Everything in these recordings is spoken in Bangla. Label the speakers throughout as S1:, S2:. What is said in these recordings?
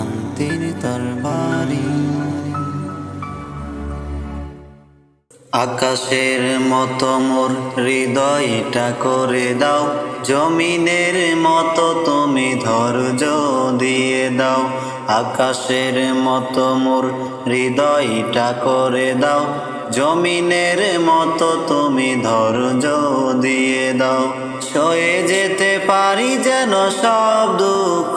S1: শান্তির তরবারি আকাশের মতো মোর হৃদয়টা করে দাও, জমিনের মতো তুমি ধৈর্য দিয়ে দাও। আকাশের মতো মোর হৃদয়টা করে দাও, জমিনের মতো তুমি ধৈর্য দিয়ে দাও। সয়ে যেতে পারি যেন সব দুঃখ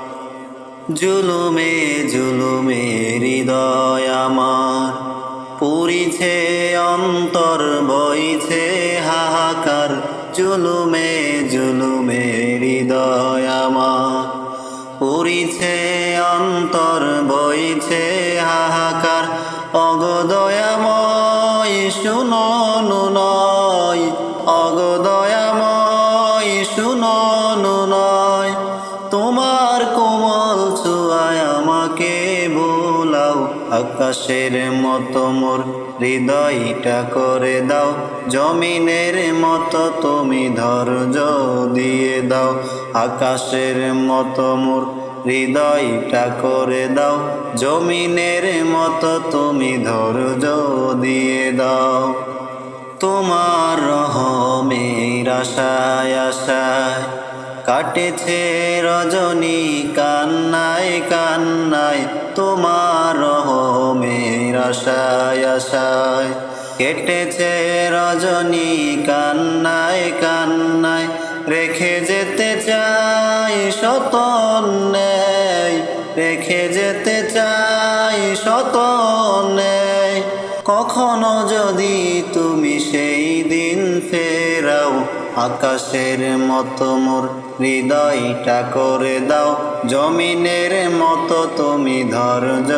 S1: জুলুমে জুলুমে হৃদয় আমার। পুরিছে অন্তর, বইছে হাহাকার। জুলুমে জুলুমে হৃদয় আমার। পুরিছে অন্তর, বইছে হাহাকার। অগদয়াময়, শুনো নয় আকাশের মতো মোর হৃদয়টা করে দাও। জমিনের মতো তুমি ধৈর্য দিয়ে দাও। আকাশের মতো মোর হৃদয়টা করে দাও। জমিনের মতো তুমি ধৈর্য দিয়ে দাও। তোমার রহমের আশায় আশায় কাটেছে রজনী কান্নায় কান্নায়। তোমার আশায় আশায় কেটেছে রজনী কান্নায় কান্নায়, রেখে যেতে চাই শত নেই, রেখে যেতে চাই শত নেই। কখনো যদি তুমি সেই দিন ফেরাও আকাশের মতো মোর হৃদয়টা করে দাও। জমিনের মতো তুমি ধৈর্য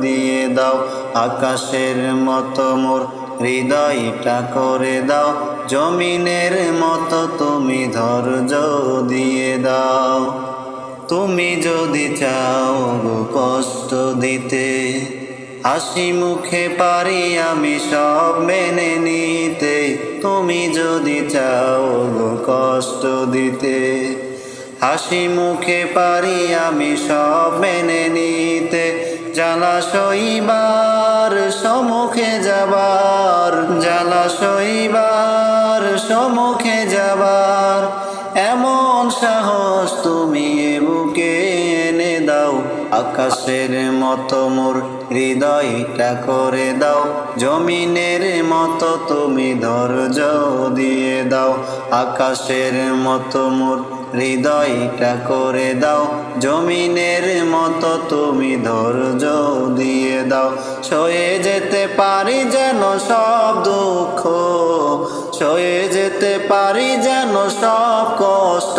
S1: দিয়ে দাও। আকাশের মতো মোর হৃদয়টা করে দাও। জমিনের মতো তুমি ধৈর্য দিয়ে দাও। তুমি যদি চাও গো কষ্ট দিতে, হাসি মুখে পারি আমি সব মেনে নিতে। তুমি যদি চাও গো কষ্ট দিতে হাসি মুখে পারি আমি সব মেনে নিতে। জ্বালা সইবার সম্মুখে যাবার, জ্বালা সইবার সম্মুখে যাবার। এমন সাহস তুমি বুকে এনে দাও, আকাশের মতো মোর হৃদয়টা করে দাও। জমিনের মতো তুমি ধৈর্য দিয়ে দাও, আকাশের মতো মোর হৃদয়টা করে দাও। জমিনের মতো তুমি ধৈর্য দিয়ে দাও। সয়ে যেতে পারি যেন সব দুঃখ, সয়ে যেতে পারি যেন সব কষ্ট।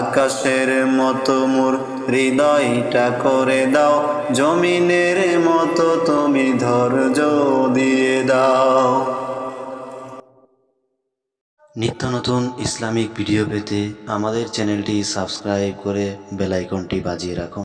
S1: আকাশের মতো মোর হৃদয়টা করে দাও, জমিনের মতো তুমি ধৈর্য দিয়ে দাও। নিত্য নতুন ইসলামিক ভিডিও পেতে আমাদের চ্যানেলটি সাবস্ক্রাইব করে বেলাইকনটি বাজিয়ে রাখুন।